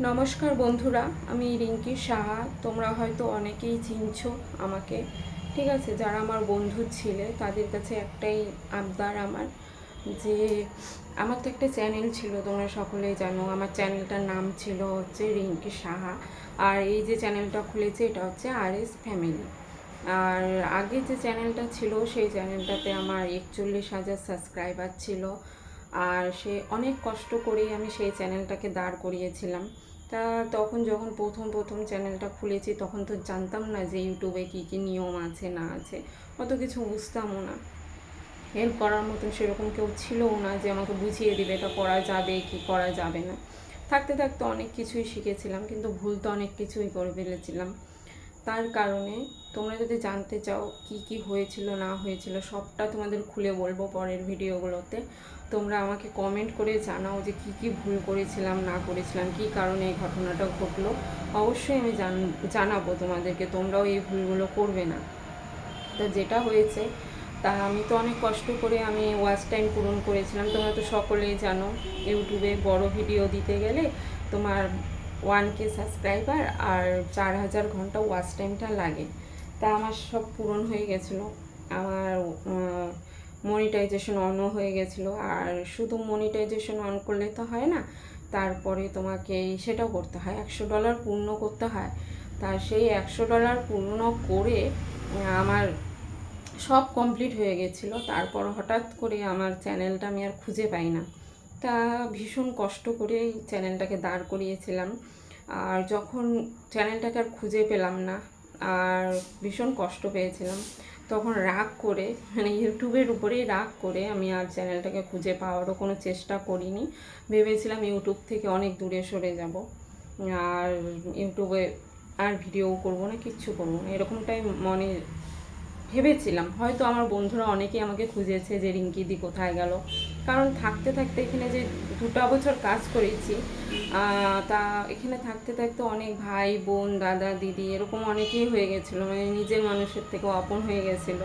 নমস্কার বন্ধুরা, আমি রিঙ্কি সাহা। তোমরা হয়তো অনেকেই চিনছো আমাকে। ঠিক আছে, যারা আমার বন্ধু ছিলে, তাদের কাছে একটাই আবদার আমার যে, আমার তো একটা চ্যানেল ছিল, তোমরা সকলেই জানো। আমার চ্যানেলটার নাম ছিল হচ্ছে রিঙ্কি সাহা। আর এই যে চ্যানেলটা খুলেছে, এটা হচ্ছে আর এস ফ্যামিলি আর আগে যে চ্যানেলটা ছিল, সেই চ্যানেলটাতে আমার একচল্লিশ হাজার সাবস্ক্রাইবার ছিল। আর সে অনেক কষ্ট করেই আমি সেই চ্যানেলটাকে দাঁড় করিয়েছিলাম। তা তখন যখন প্রথম প্রথম চ্যানেলটা খুলেছি, তখন তো জানতাম না যে ইউটিউবে কী কী নিয়ম আছে, না আছে। অত কিছু বুঝতামও না। হেল্প করার মতন সেরকম কেউ ছিলও না যে আমাকে বুঝিয়ে দিবে এটা করা যাবে কি, করা যাবে না। থাকতে থাকতে অনেক কিছুই শিখেছিলাম, কিন্তু ভুল তো অনেক কিছুই করে ফেলেছিলাম। তার কারণে তোমরা যদি জানতে চাও কি কি হয়েছিল, না হয়েছিল, সবটা তোমাদের খুলে বলব পরের ভিডিওগুলোতে। তোমরা আমাকে কমেন্ট করে জানাও যে কি কি ভুল করেছিলাম, না করেছিলাম, কি কারণে এই ঘটনাটা ঘটলো। অবশ্যই আমি জান, জানাব তোমাদেরকে, তোমরাও এই ভুলগুলো করবে না। তা যেটা হয়েছে, তা আমি তো অনেক কষ্ট করে আমি ওয়াচ টাইম পূরণ করেছিলাম। তোমরা তো সকলেই জানো, ইউটিউবে বড় ভিডিও দিতে গেলে তোমার ওয়ান কে সাবস্ক্রাইবার আর চার হাজার ঘণ্টা ওয়াচ টাইমটা লাগে। তা আমার সব পূরণ হয়ে গেছিল। আমার মনিটাইজেশন অনও হয়ে গেছিল। আর শুধু মনিটাইজেশন অন করলে তো হয় না, তারপরে তোমাকে সেটাও করতে হয়। একশো ডলার পূর্ণ করতে হয়। তা সেই একশো ডলার পূর্ণ করে আমার সব কমপ্লিট হয়ে গেছিল। তারপর হঠাৎ করে আমার চ্যানেলটা আমি আর খুঁজে পাই না। তা ভীষণ কষ্ট করে চ্যানেলটাকে দাঁড় করিয়েছিলাম। আর যখন চ্যানেলটাকে আর খুঁজে পেলাম না, আর ভীষণ কষ্ট পেয়েছিলাম, তখন রাগ করে মানে ইউটিউবের উপরেই রাগ করে আমি আর চ্যানেলটাকে খুঁজে পাওয়ারও কোনো চেষ্টা করিনি। ভেবেছিলাম ইউটিউব থেকে অনেক দূরে সরে যাব। আর ইউটিউবে আর ভিডিও করব না, কিচ্ছু করব না। এরকমটাই মনে ভেবেছিলাম। হয়তো আমার বন্ধুরা অনেকেই আমাকে খুঁজেছে যে, রিঙ্কি দি কোথায় গেল? কারণ থাকতে থাকতে এখানে যে দুটা বছর কাজ করেছি তা এখানে থাকতে থাকতে অনেক ভাই, বোন, দাদা, দিদি এরকম অনেকেই হয়ে গেছিল। মানে নিজের মানুষের থেকে অপন হয়ে গেছিল।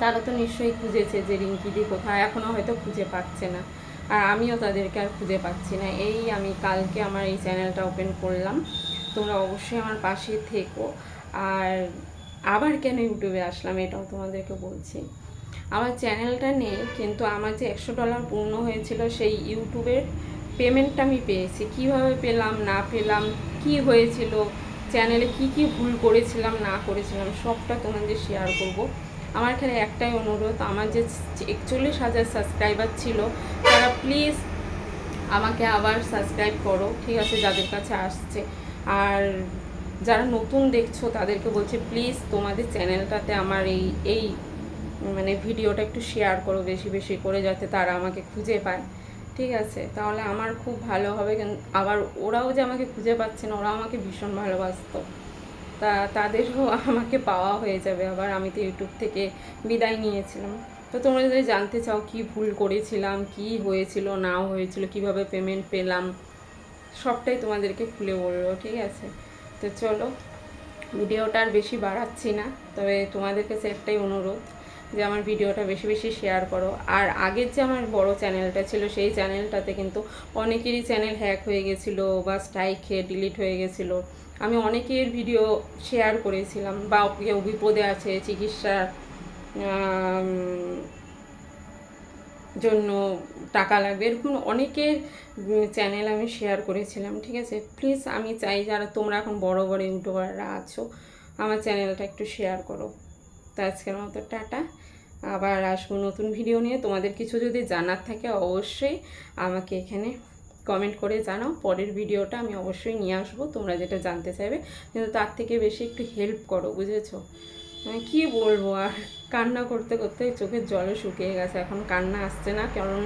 তারা তো নিশ্চয়ই খুঁজেছে যে, রিঙ্কি দি কোথায়? এখনও হয়তো খুঁজে পাচ্ছে না। আর আমিও তাদেরকে আর খুঁজে পাচ্ছি না। এই আমি কালকে আমার এই চ্যানেলটা ওপেন করলাম। তোমরা অবশ্যই আমার পাশে থেকো। আর আবার কেন ইউটিউবে আসলাম এটাও তোমাদেরকে বলছি। আমার চ্যানেলটা নেই কিন্তু আমার যে একশো ডলার পূর্ণ হয়েছিল সেই ইউটিউবের পেমেন্টটা আমি পেয়েছি। কীভাবে পেলাম, না পেলাম, কি হয়েছিল, চ্যানেলে কি কি ভুল করেছিলাম, না করেছিলাম, সবটা তোমাদের শেয়ার করব। আমার এখানে একটাই অনুরোধ, আমার যে একচল্লিশ হাজার সাবস্ক্রাইবার ছিল, তারা প্লিজ আমাকে আবার সাবস্ক্রাইব করো, ঠিক আছে, যাদের কাছে আসছে। আর যারা নতুন দেখছ, তাদেরকে বলছি প্লিজ তোমাদের চ্যানেলটাতে আমার এই এই মানে ভিডিওটা একটু শেয়ার করো বেশি বেশি করে, যাতে তারা আমাকে খুঁজে পায়। ঠিক আছে? তাহলে আমার খুব ভালো হবে আবার ওরাও যে আমাকে খুঁজে পাচ্ছে না, ওরাও আমাকে ভীষণ ভালোবাসত। তা, তাদেরও আমাকে পাওয়া হয়ে যাবে। আবার আমি তো ইউটিউব থেকে বিদায় নিয়েছিলাম। তো তোমরা যদি জানতে চাও কি ভুল করেছিলাম, কি হয়েছিল, না হয়েছিল, কীভাবে পেমেন্ট পেলাম, সবটাই তোমাদেরকে খুলে বলব, ঠিক আছে? তো চলো, ভিডিওটা আর বেশি বাড়াচ্ছি না, তবে তোমাদের কাছে একটাই অনুরোধ যে আমার ভিডিওটা বেশি বেশি শেয়ার করো। আর আগের যে আমার বড় চ্যানেলটা ছিল, সেই চ্যানেলটাতে কিন্তু অনেকেরই চ্যানেল হ্যাক হয়ে গেছিল বা স্ট্রাইক খেয়ে ডিলিট হয়ে গেছিল। আমি অনেকের ভিডিও শেয়ার করেছিলাম বা কেউ বিপদে আছে চিকিৎসার জন্য টাকা লাগবে। এরকম অনেকের চ্যানেল আমি শেয়ার করেছিলাম, ঠিক আছে? প্লিজ আমি চাই যারা তোমরা এখন বড় বড় ইউটিউবাররা আছো, আমার চ্যানেলটা একটু শেয়ার করো। তো আজকের মতো টাটা। আবার আসব নতুন ভিডিও নিয়ে। তোমাদের কিছু যদি জানার থাকে অবশ্যই আমাকে এখানে কমেন্ট করে জানাও। পরের ভিডিওটা আমি অবশ্যই নিয়ে আসব। তোমরা যেটা জানতে চাইবে, কিন্তু তার থেকে বেশি একটু হেল্প করো, বুঝেছ? মানে কী বলব আর? কান্না করতে করতে চোখের জলও শুকিয়ে গেছে। এখন কান্না আসছে না, কারণ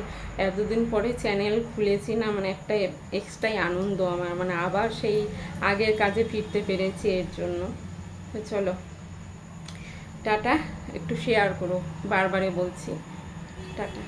এতদিন পরে চ্যানেল খুলেছি না মানে একটা এক্সট্রাই আনন্দ আমার মানে আবার সেই আগের কাজে ফিরতে পেরেছি এর জন্য। তো চলো, টাটা। একটু শেয়ার করো, বারবারে বলছি। টাটা।